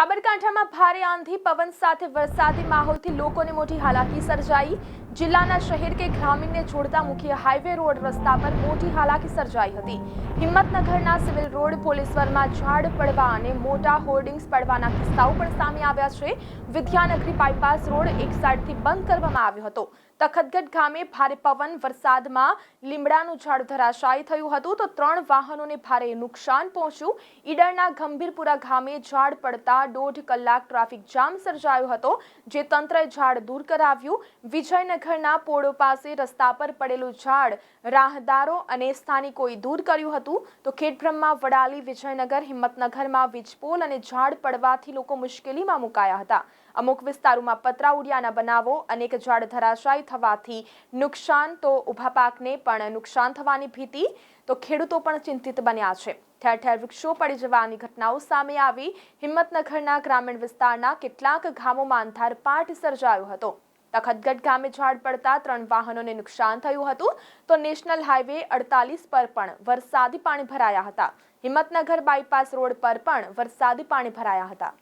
બનાસકાંઠામાં ભારે આંધી, પવન સાથે વરસાદી માહોલથી લોકોને મોટી હાલાકી સર્જાઈ. જિલ્લાના શહેર કે ગ્રામીણને જોડતા મુખ્ય હાઈવે રોડ રસ્તા પર મોટી હાલાકી સર્જાઈ હતી. હિંમતનગરના સિવિલ રોડ પોલીસવરમાં ઝાડ પડવા અને મોટા હોર્ડિંગ્સ પડવાના કિસ્સાઓ પણ સામે આવ્યા છે. વિદ્યાનગરી બાયપાસ રોડ એક સાઈડથી બંધ કરવામાં આવ્યો હતો. તખતગઢ ગામે ભારે પવન, વરસાદમાં લીમડાનું ઝાડ ધરાશાયી થયું હતું તો ત્રણ વાહનોને ભારે નુકસાન પહોંચ્યું. ઈડરના ગંભીરપુરા ગામે ઝાડ પડતા દોઢ કલાક ટ્રાફિક જામ સર્જાયો હતો, જે તંત્રએ ઝાડ દૂર કરાવ્યું. વિજયનગરના પોળો પાસે રસ્તા પર પડેલું ઝાડ રાહદારો અને સ્થાનિકોએ દૂર કર્યું હતું. તો ખેડબ્રહ્મા વડાલી, વિજયનગર, હિંમતનગરમાં વીજપોલ અને ઝાડ પડવાથી લોકો મુશ્કેલીમાં મુકાયા હતા. અમુક વિસ્તારોમાં પતરા ઉડ્યાના બનાવો અનેક ઝાડ ધરાશાયી થવાથી નુકસાન, તો ઊભા પાકને પણ નુકસાન થવાની ભીતિ. તો ખેડૂતો પણ ચિંતિત બન્યા છે. ઠેર ઠેર વૃક્ષો પડી જવાની ઘટનાઓ સામે આવી. હિંમતનગરના ગ્રામીણ વિસ્તારના કેટલાક ગામોમાં અંધારપાટ સર્જાયો હતો. તખતગઢ ગામે ઝાડ પડતા ત્રણ વાહનોને નુકસાન થયું હતું. તો નેશનલ હાઈવે અડતાલીસ પર પણ વરસાદી પાણી ભરાયા હતા. હિંમતનગર બાયપાસ રોડ પર પણ વરસાદી પાણી ભરાયા હતા.